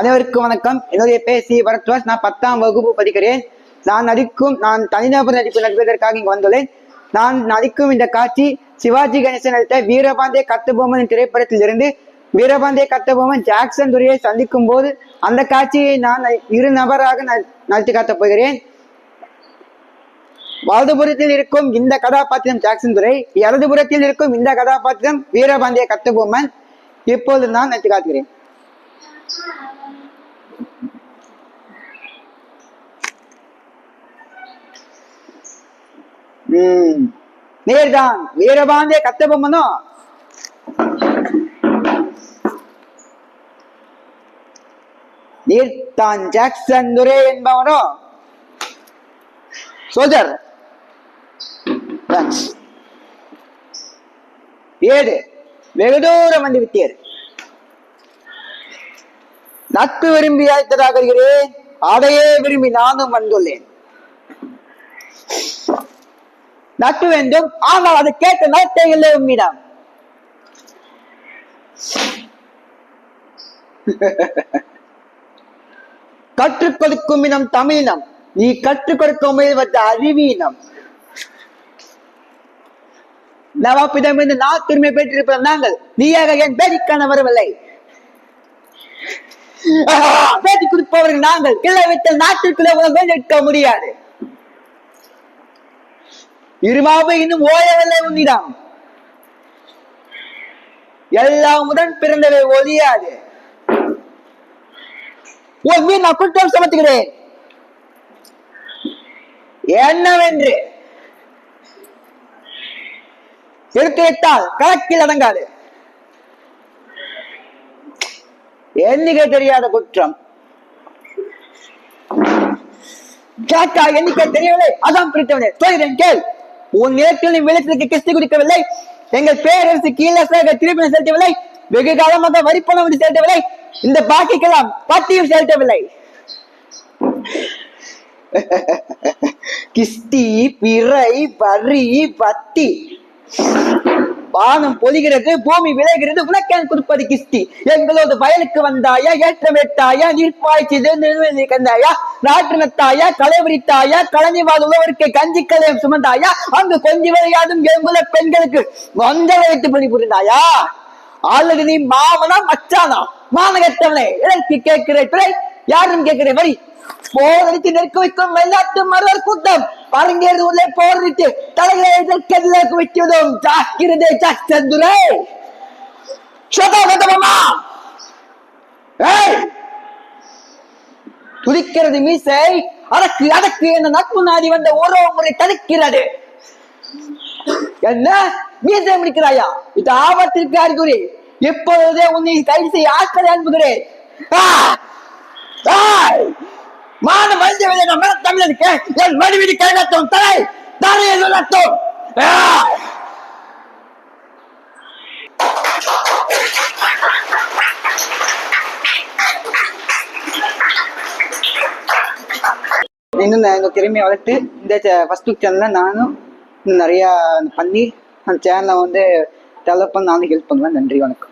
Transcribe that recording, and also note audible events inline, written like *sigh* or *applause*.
அனைவருக்கும் வணக்கம். என்னுடைய பேர் பரத்வாஸ் நான் பத்தாம் வகுப்பு படிக்கிறேன். நான் நடிக்கும் நான் தனிநபர் நடிப்பு நடிப்பதற்காக இங்கு வந்துள்ளேன். நான் நடிக்கும் இந்த காட்சி சிவாஜி கணேசன் நடித்த வீரபாண்டிய கத்தபொம்மன் திரைப்படத்தில் இருந்து வீரபாண்டிய கத்தபொம்மன் ஜாக்சன் துரையை சந்திக்கும் போது அந்த காட்சியை நான் இரு நபராக ந- நடித்து காட்டப் போகிறேன். வலதுபுறத்தில் இருக்கும் இந்த கதாபாத்திரம் ஜாக்சன் துறை இடதுபுறத்தில் இருக்கும் இந்த கதாபாத்திரம் வீரபாண்டிய கத்தபொம்மன் இப்போது நான் நடித்து காட்டுகிறேன். உம் நேர்தான். வீரபாண்டிய கட்டபொம்மனோ நீர்தான். ஜாக்சன் துரே என்பவனோ? சோல்ஜர் தேங்க்ஸ் ஏழு. வெகு தூரம் வந்து விட்டீர். நட்பு விரும்பி அழைத்ததாக இருக்கிறேன். அதையே விரும்பி நானும் வந்துள்ளேன். நட்பு வேண்டும். ஆனால் அது கேட்ட நாட்டை இல்லை உம்மிடம். கற்றுக் கொடுக்கும் இனம் தமிழினம். நீ கற்றுக் கொடுக்க முயல்வது அறிவீனம். நவாப்பிடமிருந்து நாட்டுரிமை பெற்றிருப்போம் நாங்கள். நீயாக என் பேரிக்கான வரவில்லை. பேட்டி கொடுப்பவர்கள் நாங்கள் கிளை விட்ட நாட்டிற்குள்ளே உங்களை நிற்க முடியாது. இருமாவு இன்னும் ஓயவில்லை உன்னிடம். எல்லாம் உடன் பிறந்தவை ஒழியாது. உன் மீன் நான் குற்றம் சுமத்துகிறேன். என்னவென்று? எடுத்து வைத்தால் கணக்கில் அடங்காது. எண்ணிக்கை தெரியாத குற்றம். கேட்டா எண்ணிக்கை தெரியவில்லை. அதான் பிரித்தவனே சொல்கிறேன் கேள். உன் நிலத்தில் நீ விளைச்சலுக்கு கிஸ்தி குடிக்கவில்லை. எங்கள் பேரரசு கீழே திருப்பி செலுத்தவில்லை. வெகு காலமாக வரிப்பணம் வந்து செலுத்தவில்லை. இந்த பாக்கிக்கெல்லாம் பட்டியும் செலுத்தவில்லை. *laughs* கிஸ்தி பிறை வரி பத்தி. வானம் பொழிகிறது பூமி விளைகிறது உனக்கேன் கொடுப்பது கிஸ்தி. எங்களோட வயலுக்கு வந்தாயா ஏற்றமேட்டாயா நீர் பாய்ச்சி நிறுவனி கந்தாயா நாட்டு நத்தாயா களை கழனி உழவருக்கு கஞ்சி கலையம் சுமந்தாயா அங்கு கொஞ்சி விளையாடும் எங்குல பெண்களுக்கு வந்த வைத்து பணி புரிந்தாயா? அல்லது நீ மாமனா மச்சானா? மானகத்தவனே இதற்கு கேட்கிற பிறை யாரும் கேட்கிற வரி போதடித்து நெருக்க வைக்கும் வெள்ளாட்டு மருவர் கூட்டம். அரங்கேறுவதை போரிட்டு தலைகளை இதற்கெல்லாம் வைக்கிறதும் ஜாக்கிரதை சந்துரை சதகதமா ஏய் துடிக்கிறது மீசை அதற்கு அதற்கு என்ற நட்பு நாடி வந்த ஓரோ முறை தடுக்கிறது. என்ன? மீசை முடிக்கிறாயா? இது ஆபத்திற்கு அறிகுறி. எப்பொழுதே உன்னை கைது செய்ய ஆட்களை அனுப்புகிறேன். ஆ! ஆய்! மான மனித விதை மன தமிழனுக்கு என் மடிவிடி கைநட்டும் தலை இன்னும் நான் திறமையை வளர்த்து இந்த ஃபஸ்ட் சேனல்ல நானும் நிறைய பண்ணி அந்த சேனலை வந்து டெவலப் பண்ண நானும் ஹெல்ப் பண்ணுவேன் நன்றி வணக்கம்